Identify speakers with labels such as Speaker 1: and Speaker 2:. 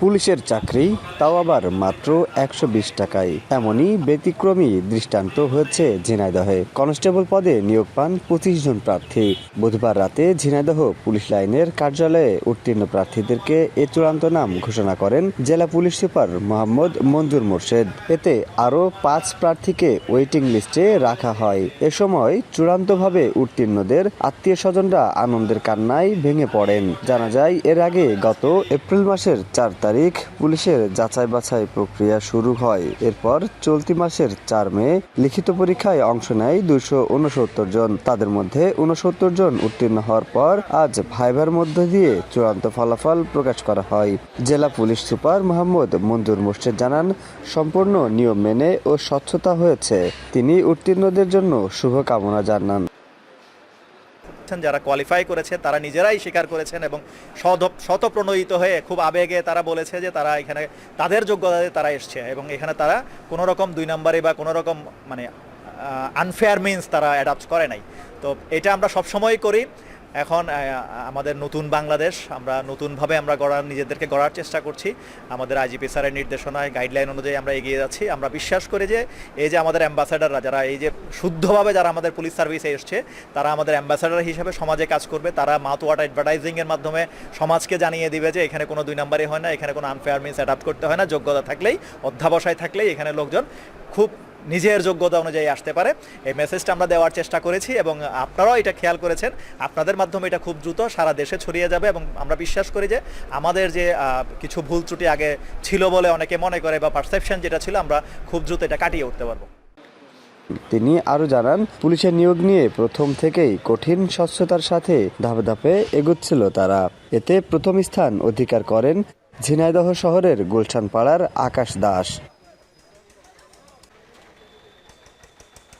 Speaker 1: পুলিশের চাকরি, তাও আবার মাত্র একশো বিশ টাকায়। এমনই ব্যতিক্রমী দৃষ্টান্ত হয়েছে ঝিনাইদহে। কনস্টেবল পদে নিয়োগ পান পঁচিশ জন প্রার্থী। বুধবার রাতে ঝিনাইদহ পুলিশ লাইনের কার্যালয়ে উত্তীর্ণ প্রার্থীদেরকে এ চূড়ান্ত নাম ঘোষণা করেন জেলা পুলিশ সুপার মোহাম্মদ মঞ্জুর মোর্শেদ। এতে আরও পাঁচ প্রার্থীকে ওয়েটিং লিস্টে রাখা হয়। এ সময় চূড়ান্তভাবে উত্তীর্ণদের আত্মীয় স্বজনরা আনন্দের কান্নায় ভেঙে পড়েন। জানা যায়, এর আগে গত এপ্রিল মাসের চার তারিখ পুলিশের যাচাই বাছাই প্রক্রিয়া শুরু হয়। এরপর চলতি মাসের চার মে লিখিত পরীক্ষায় অংশ নেয় দুশো উনসত্তর জন। তাদের মধ্যে উনসত্তর জন উত্তীর্ণ হওয়ার পর আজ ভাইবার মধ্য দিয়ে চূড়ান্ত ফলাফল প্রকাশ করা হয়। জেলা পুলিশ সুপার মোহাম্মদ মঞ্জুর মোর্শেদ জানান, সম্পূর্ণ নিয়ম মেনে ও স্বচ্ছতা হয়েছে। তিনি উত্তীর্ণদের জন্য শুভকামনা জানান।
Speaker 2: করেছেন, যারা কোয়ালিফাই করেছে তারা নিজেরাই স্বীকার করেছেন এবং শত- শতপ্রণোদিত হয়ে খুব আবেগে তারা বলেছে যে তারা এখানে তাদের যোগ্যতাতে তারা এসছে এবং এখানে তারা কোনো রকম দুই নম্বরে বা কোনো রকম মানে আনফেয়ার মিন্স তারা অ্যাডাপ্ট করে নাই। তো এটা আমরা সবসময় করি। এখন আমাদের নতুন বাংলাদেশ, আমরা নতুনভাবে আমরা গড়ার, নিজেদেরকে গড়ার চেষ্টা করছি। আমাদের আইজিপি স্যারের নির্দেশনায় গাইডলাইন অনুযায়ী আমরা এগিয়ে যাচ্ছি। আমরা বিশ্বাস করি যে, এই যে আমাদের অ্যাম্বাসাডাররা যারা এই যে শুদ্ধভাবে যারা আমাদের পুলিশ সার্ভিসে এসছে, তারা আমাদের অ্যাম্বাসাডার হিসেবে সমাজে কাজ করবে। তারা মাউথ ওয়াটার অ্যাডভার্টাইজিংয়ের মাধ্যমে সমাজকে জানিয়ে দিবে যে, এখানে কোনো দুই নাম্বারই হয় না, এখানে কোনো আনফেয়ার মিন্স অ্যাডাপ্ট করতে হয় না। যোগ্যতা থাকলেই, অধ্যাবসায় থাকলেই এখানে লোকজন খুব নিজের যোগ্যতা অনুযায়ী আসতে পারে। এই মেসেজটা আমরা দেওয়ার চেষ্টা করেছি এবং আপনারাও এটা খেয়াল করেছেন। আপনাদের মাধ্যমে এটা খুব দ্রুত সারা দেশে ছড়িয়ে যাবে এবং আমরা বিশ্বাস করি যে আমাদের যে কিছু ভুল ত্রুটি আগে ছিল বলে অনেকে মনে করে বা পারসেপশন যেটা ছিল, আমরা খুব দ্রুত এটা কাটিয়ে উঠতে পারব।
Speaker 1: তিনি আরও জানান, পুলিশের নিয়োগ নিয়ে প্রথম থেকেই কঠিন স্বচ্ছতার সাথে ধাপে ধাপে এগুচ্ছিল তারা। এতে প্রথম স্থান অধিকার করেন ঝিনাইদহ শহরের গুলশান পাড়ার আকাশ দাস।